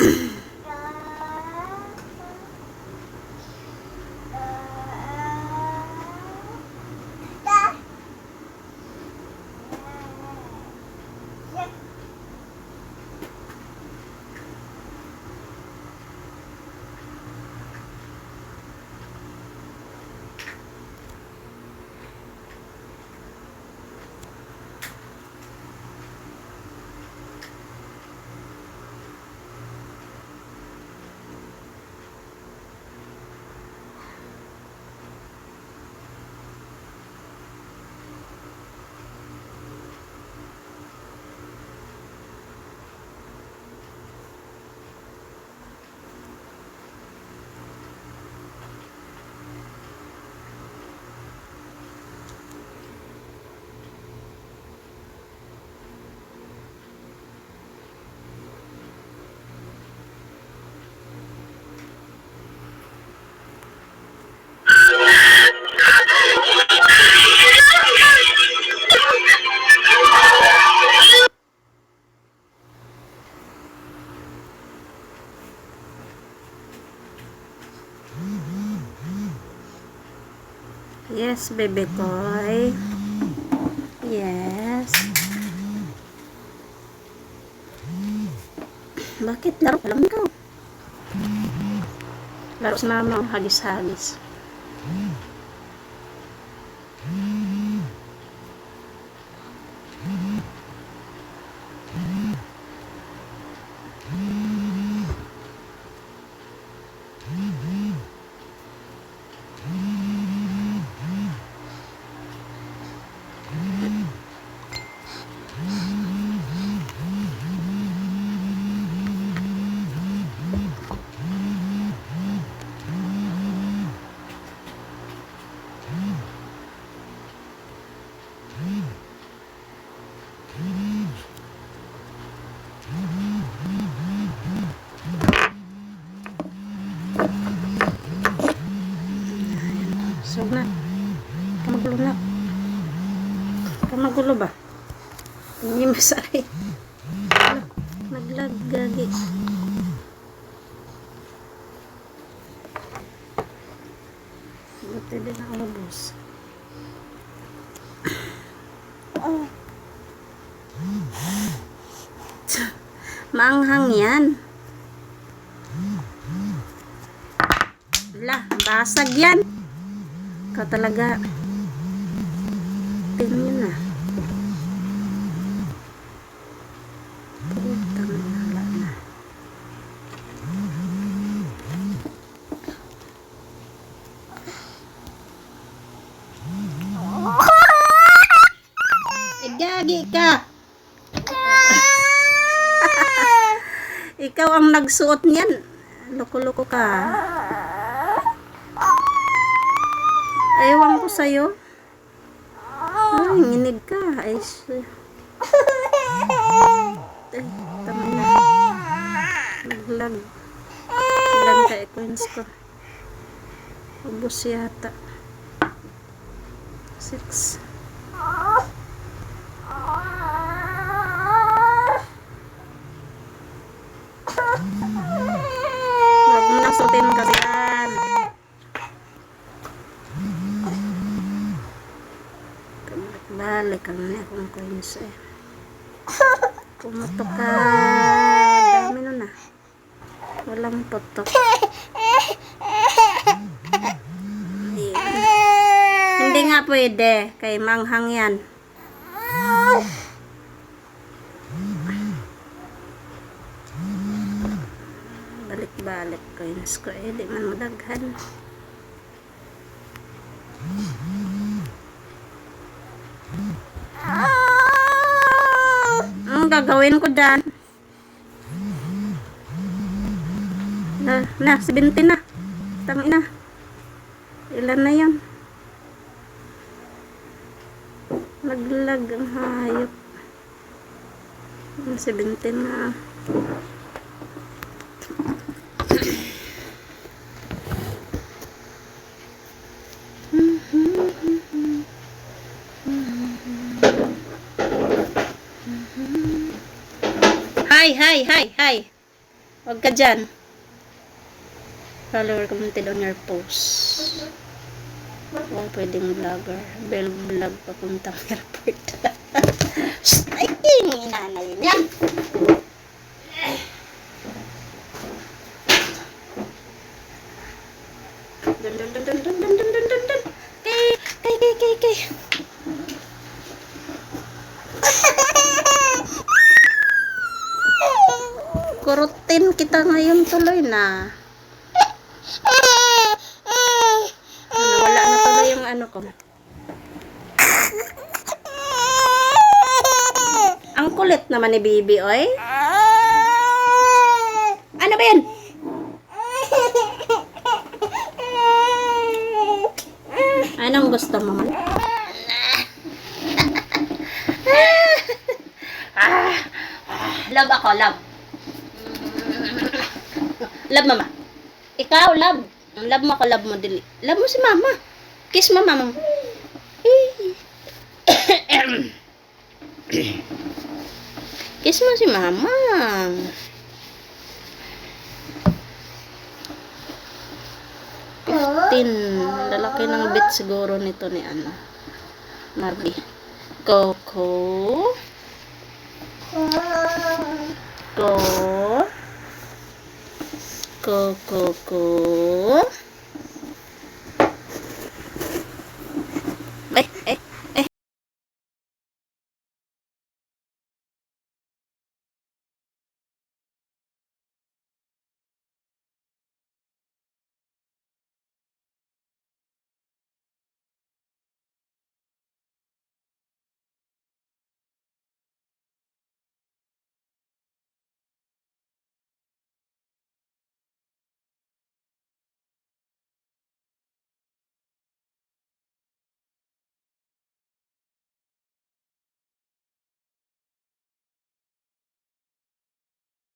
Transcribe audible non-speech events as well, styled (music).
Yeah. (clears throat) Yes, bebe koy. Yes. Bakit? Laro ka lang ikaw. Laro si mama, hagis-hagis. So na. Kamagulo na. Kamagulo ba? Hindi masari. Ala, Naglagagi. Buti din ang ubos. Oh. (coughs) Maanghang yan. Wala, basag yan. Ikaw talaga. Tingnan nyo na. Putang ina, wala na. Eh, gagi ka! (laughs) Ikaw ang nagsuot niyan. Loko-loko ka. Ewan ko sa'yo. Ay, nginig ka. Ay, sh- Ay, tama na. Naglag. Ilan ka coins ko? Ubus yata. Six. Huwag mo nang suotin kasi yan. Balik ang na akong coins eh. Pumutok ka. Dami nun ah. Walang putok. Hindi nga pwede. Kay manghang yan. Balik-balik coins ko eh. Di man madaghan. Ang gagawin ko dyan? Na, na, 70 na. Tama na. Ilan na yan? Naglag ang hayop. Ang 70 na. Hi, hi, hi, hi. Huwag ka dyan. Follower commented on your post. Oo, pwedeng vlogger. Bell vlog papuntang (laughs) airport. Ay, inanay niya. Kurutin kita ngayon tuloy na. Ano, wala na tuloy yung ano ko. Ang kulit naman ni Bibi, oy. Ano ba yan? Anong gusto mo ah, love ako, love. Love mama. Ikaw, love. Love mo ako, love mo dili. Love mo si mama. Kiss mo mama. (coughs) Kiss mo si mama. 15. Lalaki ng bit siguro nito ni ano. Marby. Coco. Ko. Coco. Ko.